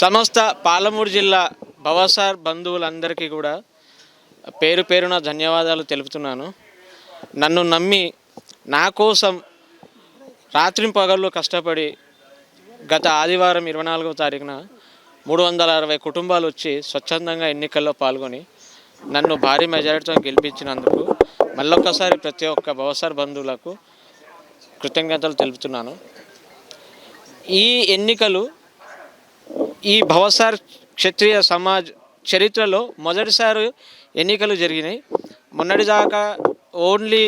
సమస్త పాలమూరు జిల్లా భవసార్ బంధువులందరికీ కూడా పేరు పేరున ధన్యవాదాలు తెలుపుతున్నాను. నన్ను నమ్మి నా కోసం రాత్రి పగళ్ళు కష్టపడి గత ఆదివారం ఇరవై నాలుగవ తారీఖున మూడు వందల అరవై కుటుంబాలు వచ్చి స్వచ్ఛందంగా ఎన్నికల్లో పాల్గొని నన్ను భారీ మెజారిటీతో గెలిపించినందుకు మళ్ళొక్కసారి ప్రతి ఒక్క భవసార్ బంధువులకు కృతజ్ఞతలు తెలుపుతున్నాను. ఈ ఎన్నికలు ఈ భవసార్ క్షత్రియ సమాజ్ చరిత్రలో మొదటిసారి ఎన్నికలు జరిగినాయి. మొన్నటిదాకా ఓన్లీ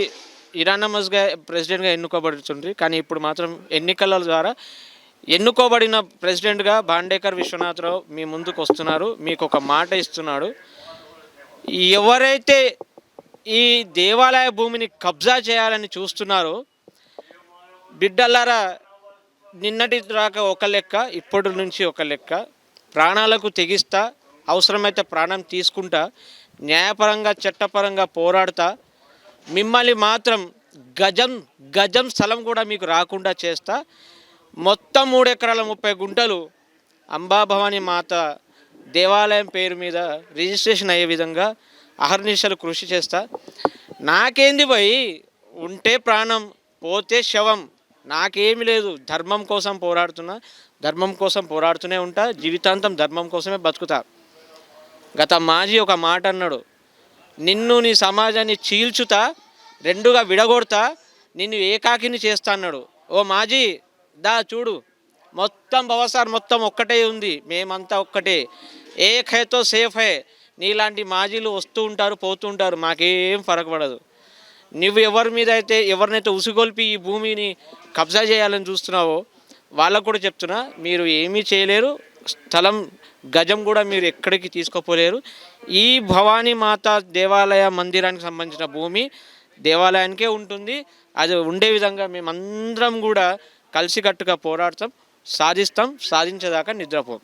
ఇరానమస్గా ప్రెసిడెంట్గా ఎన్నుకోబడుతుంది కానీ ఇప్పుడు మాత్రం ఎన్నికల ద్వారా ఎన్నుకోబడిన ప్రెసిడెంట్గా బాండేకర్ విశ్వనాథరావు మీ ముందుకు వస్తున్నారు. మీకు ఒక మాట ఇస్తున్నాడు. ఎవరైతే ఈ దేవాలయ భూమిని కబ్జా చేయాలని చూస్తున్నారో బిడ్డలారా నిన్నటి దాకా ఒక లెక్క ఇప్పటి నుంచి ఒక లెక్క. ప్రాణాలకు తెగిస్తా అవసరమైతే ప్రాణం తీసుకుంటా న్యాయపరంగా చట్టపరంగా పోరాడుతా. మిమ్మల్ని మాత్రం గజం గజం స్థలం కూడా మీకు రాకుండా చేస్తా. మొత్తం మూడు ఎకరాల ముప్పై గుంటలు అంబాభవాని మాత దేవాలయం పేరు మీద రిజిస్ట్రేషన్ అయ్యే విధంగా అహర్నిశలు కృషి చేస్తా. నాకేంది పోయి ఉంటే ప్రాణం పోతే శవం. నాకేమి లేదు. ధర్మం కోసం పోరాడుతున్నా ధర్మం కోసం పోరాడుతూనే ఉంటా జీవితాంతం ధర్మం కోసమే బతుకుతా. గత మాజీ ఒక మాట అన్నాడు నిన్ను నీ సమాజాన్ని చీల్చుతా రెండుగా విడగొడతా నిన్ను ఏకాకిని చేస్తా అన్నాడు. ఓ మాజీ దా చూడు మొత్తం భవసార్ మొత్తం ఒక్కటే ఉంది మేమంతా ఒక్కటే. ఏక్ హై సేఫ్. హై నీలాంటి మాజీలు వస్తూ ఉంటారు పోతూ ఉంటారు మాకేం ఫరక పడదు. నువ్వు ఎవరి మీద అయితే ఎవరినైతే ఉసుగొల్పి ఈ భూమిని కబ్జా చేయాలని చూస్తున్నావో వాళ్ళకు కూడా చెప్తున్నా మీరు ఏమీ చేయలేరు. స్థలం గజం కూడా మీరు ఎక్కడికి తీసుకోపోలేరు. ఈ భవానీ మాత దేవాలయ మందిరానికి సంబంధించిన భూమి దేవాలయానికే ఉంటుంది. అది ఉండే విధంగా మేమందరం కూడా కలిసికట్టుగా పోరాడతాం సాధిస్తాం సాధించేదాకా నిద్రపోం.